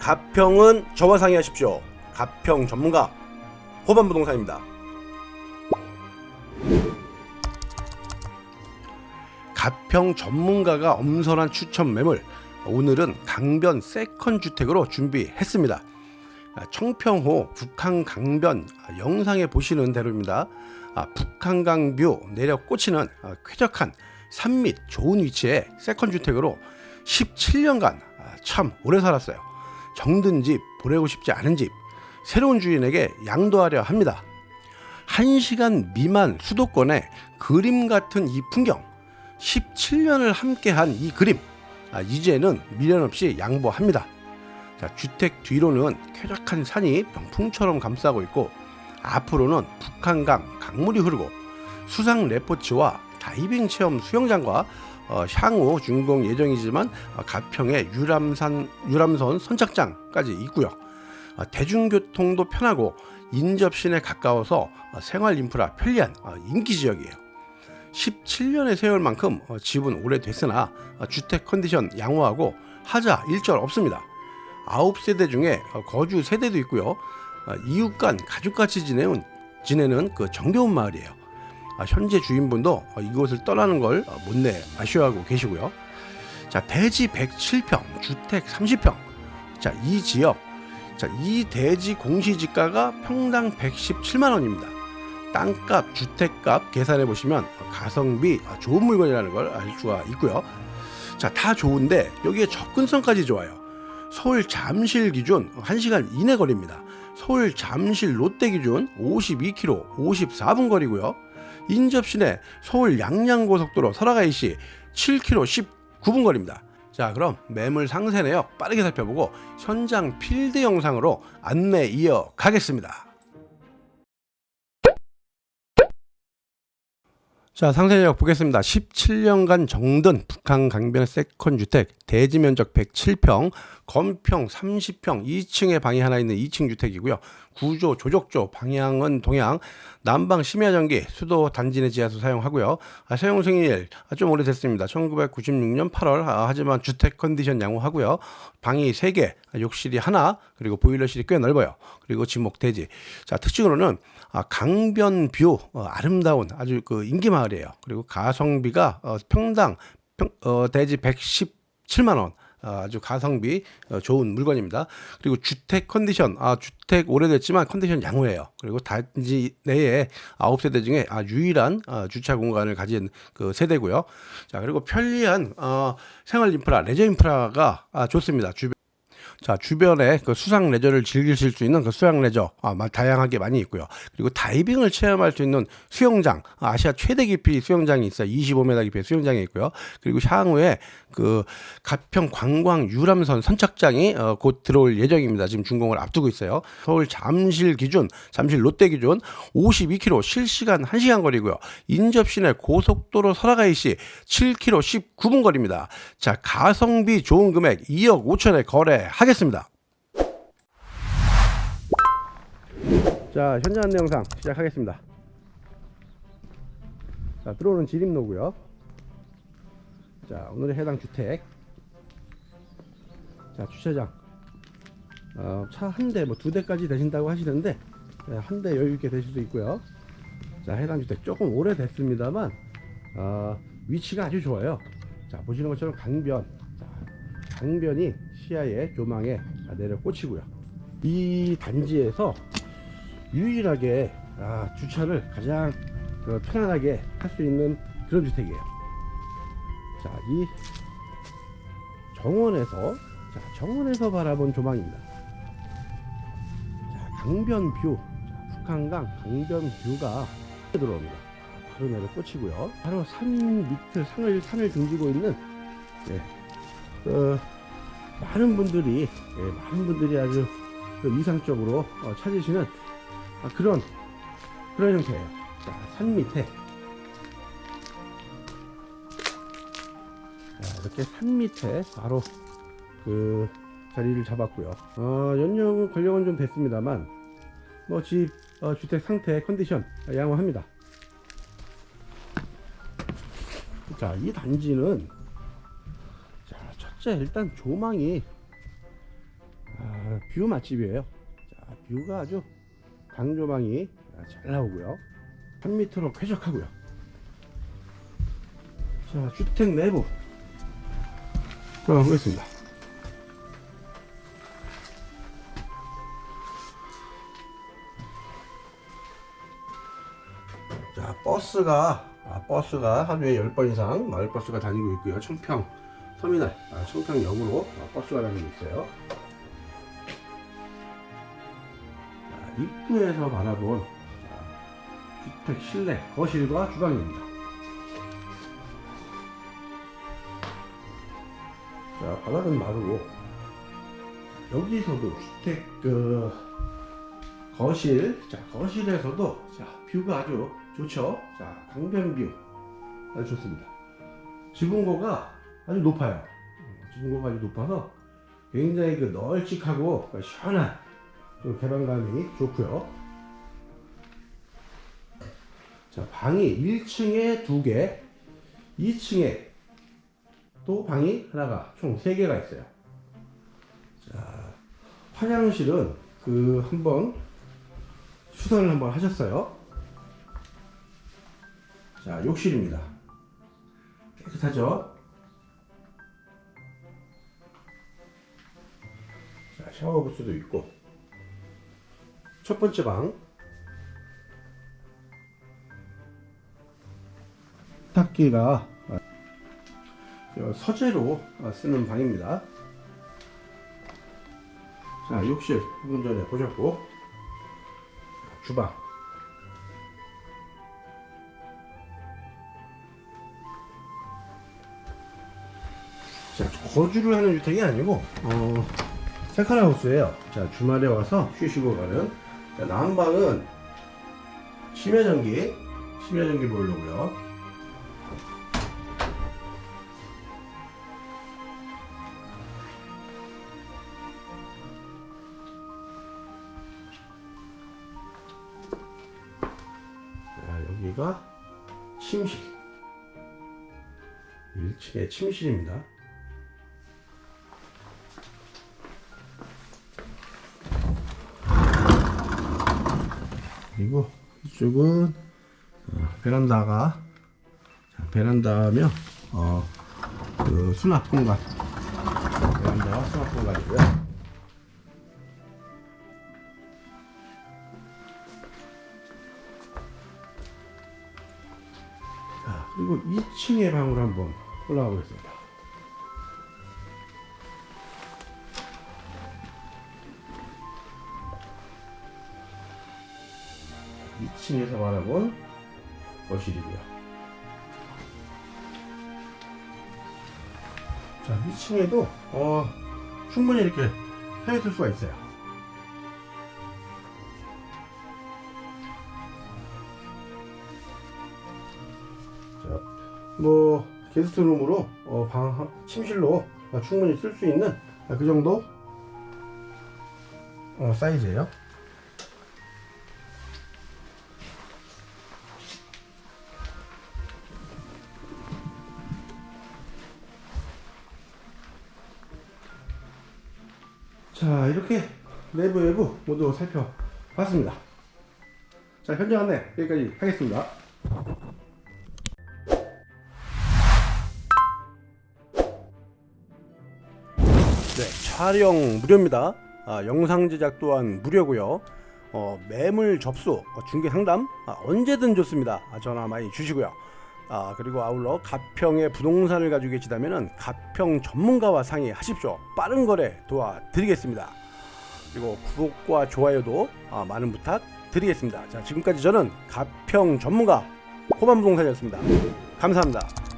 가평은 저와 상의하십시오. 가평 전문가 호반 부동산입니다. 가평 전문가가 엄선한 추천 매물 오늘은 강변 세컨 주택으로 준비했습니다. 아, 청평호 북한 강변 아, 영상에 보시는 대로입니다. 아, 북한강 뷰 내려 꽂히는 아, 쾌적한 산밑 좋은 위치의 세컨 주택으로 17년간 아, 참 오래 살았어요. 정든 집 보내고 싶지 않은 집 새로운 주인에게 양도하려 합니다. 1시간 미만 수도권의 그림 같은 이 풍경 17년을 함께한 이 그림 아, 이제는 미련 없이 양보합니다. 자, 주택 뒤로는 쾌적한 산이 병풍처럼 감싸고 있고 앞으로는 북한강 강물이 흐르고 수상 레포츠와 다이빙 체험 수영장과 어, 향후 준공 예정이지만 어, 가평의 유람산 유람선 선착장까지 있고요. 어, 대중교통도 편하고 인접시내 가까워서 어, 생활 인프라 편리한 어, 인기 지역이에요. 17년의 세월 만큼 어, 집은 오래됐으나 어, 주택 컨디션 양호하고 하자 일절 없습니다. 아홉 세대 중에 어, 거주 세대도 있고요. 어, 이웃 간 가족같이 지내는 그 정겨운 마을이에요. 아, 현재 주인분도 어, 이곳을 떠나는 걸 어, 못내 아쉬워하고 계시고요. 자 대지 107평, 주택 30평. 자 이 지역, 자 이 대지 공시지가가 평당 117만 원입니다. 땅값, 주택값 계산해 보시면 가성비 아, 좋은 물건이라는 걸 알 수가 있고요. 자 다 좋은데 여기에 접근성까지 좋아요. 서울 잠실 기준 1시간 이내 거리입니다. 서울 잠실 롯데 기준 52km 54분 거리고요. 인접 시내 서울 양양고속도로 설악아이시 7km 19분 거리입니다. 자 그럼 매물 상세 내역 빠르게 살펴보고 현장 필드 영상으로 안내 이어 가겠습니다. 자 상세 내역 보겠습니다. 17년간 정든 북한 강변 세컨 주택 대지 면적 107평 건평 30평 2층에 방이 하나 있는 2층 주택이고요. 구조 조족조 방향은 동향 난방 심야 전기 수도 단지 내 지하수 사용하고요. 아, 사용 승인일 아, 좀 오래됐습니다. 1996년 8월 아, 하지만 주택 컨디션 양호하고요. 방이 3개 욕실이 하나 그리고 보일러실이 꽤 넓어요. 그리고 지목 대지 자 특징으로는 아, 강변 뷰 어, 아름다운 아주 그 인기 마을이에요. 그리고 가성비가 어, 평당 평, 어, 대지 117만 원. 아, 아주 가성비 어, 좋은 물건입니다. 그리고 주택 컨디션, 아, 주택 오래됐지만 컨디션 양호해요. 그리고 단지 내에 아홉 세대 중에 아, 유일한 아, 주차 공간을 가진 그 세대고요. 자, 그리고 편리한 어, 생활 인프라, 레저 인프라가 아, 좋습니다. 주변 자 주변에 그 수상 레저를 즐기실 수 있는 그 수상 레저 아, 마- 다양하게 많이 있고요. 그리고 다이빙을 체험할 수 있는 수영장 아, 아시아 최대 깊이 수영장이 있어요. 25m 깊이의 수영장이 있고요. 그리고 향후에 그 가평 관광 유람선 선착장이 어, 곧 들어올 예정입니다. 지금 준공을 앞두고 있어요. 서울 잠실 기준 잠실 롯데 기준 52km 실시간 1시간 거리고요. 인접 시내 고속도로 설악아이시 7km 19분 거리입니다. 자 가성비 좋은 금액 2억 5천에 거래하겠습니다. 자 현장 안내 영상 시작하겠습니다. 자 들어오는 지림로고요. 자 오늘의 해당 주택. 자 주차장. 어, 차 한 대, 뭐 두 대까지 되신다고 하시는데 네, 한대 여유 있게 되실 수 있고요. 자 해당 주택 조금 오래됐습니다만 어, 위치가 아주 좋아요. 자 보시는 것처럼 강변, 자, 강변이 시야에 조망에 내려 꽂히고요. 이 단지에서 유일하게 아, 주차를 가장 그 편안하게 할 수 있는 그런 주택이에요. 자, 이 정원에서 자, 정원에서 바라본 조망입니다. 자, 강변 뷰, 자, 북한강 강변 뷰가 들어옵니다. 바로 내려 꽂히고요. 바로 산 밑을 산을 산을 등지고 있는 예, 어, 많은 분들이 예, 많은 분들이 아주 그 이상적으로 어, 찾으시는 아, 그런 그런 형태예요. 자, 산 밑에 자, 이렇게 산 밑에 바로 그 자리를 잡았고요. 어, 연령 권력은 좀 됐습니다만 뭐집 어, 주택 상태 컨디션 양호합니다. 자, 이 단지는 자, 일단 조망이 아, 뷰 맛집이에요. 자, 뷰가 아주 강조망이 잘 나오고요. 3m로 쾌적하고요. 자, 주택 내부 들어가 보겠습니다. 자, 버스가 아, 버스가 하루에 10번 이상 마을 버스가 다니고 있고요. 청평 터미널, 아, 청평역으로 아, 버스가 다니고 있어요. 자, 입구에서 바라본 아, 주택 실내 거실과 주방입니다. 자, 바닥은 마루고 여기서도 주택 그 거실, 자 거실에서도 자 뷰가 아주 좋죠. 자 강변 뷰 아주 좋습니다. 지붕고가 아주 높아요. 음, 지붕고가 아주 높아서 굉장히 그 널찍하고 그 시원한 좀 개방감이 좋고요. 자 방이 1층에 두 개, 2층에 또 방이 하나가 총 3개가 있어요. 자, 화장실은 그 한번 수선을 한번 하셨어요. 자, 욕실입니다. 깨끗하죠? 샤워 부스도 있고. 첫 번째 방. 탁기가 어, 서재로 어, 쓰는 방입니다. 자, 욕실 조금 전에 보셨고, 주방. 자, 거주를 하는 주택이 아니고, 어, 세컨하우스예요. 자, 주말에 와서 쉬시고 가는. 자, 난방은 심야전기, 심야전기 보일러고요. 자, 여기가 침실. 1층에 침실입니다. 그리고 이쪽은 어, 베란다가 자, 베란다면 어, 그 수납 공간 베란다와 수납 공간이고요. 자, 그리고 2층의 방으로 한번 올라가 보겠습니다. 층에서 바라본 거실이고요. 자, 2층에도 어, 충분히 이렇게 서 있을 수가 있어요. 자, 뭐 게스트룸으로 어, 방 한- 침실로 어, 충분히 쓸 수 있는 아, 그 정도 어, 사이즈예요. 이렇게 내부 외부 모두 살펴봤습니다. 자 현장 안내 여기까지 하겠습니다. 네, 촬영 무료입니다. 아, 영상 제작 또한 무료고요. 어, 매물 접수, 어, 중개 상담 아, 언제든 좋습니다. 아, 전화 많이 주시고요. 아, 그리고 아울러 가평에 부동산을 가지고 계시다면 가평 전문가와 상의하십시오. 빠른 거래 도와드리겠습니다. 그리고 구독과 좋아요도 아, 많은 부탁 드리겠습니다. 자, 지금까지 저는 가평 전문가 호반부동산이었습니다. 감사합니다.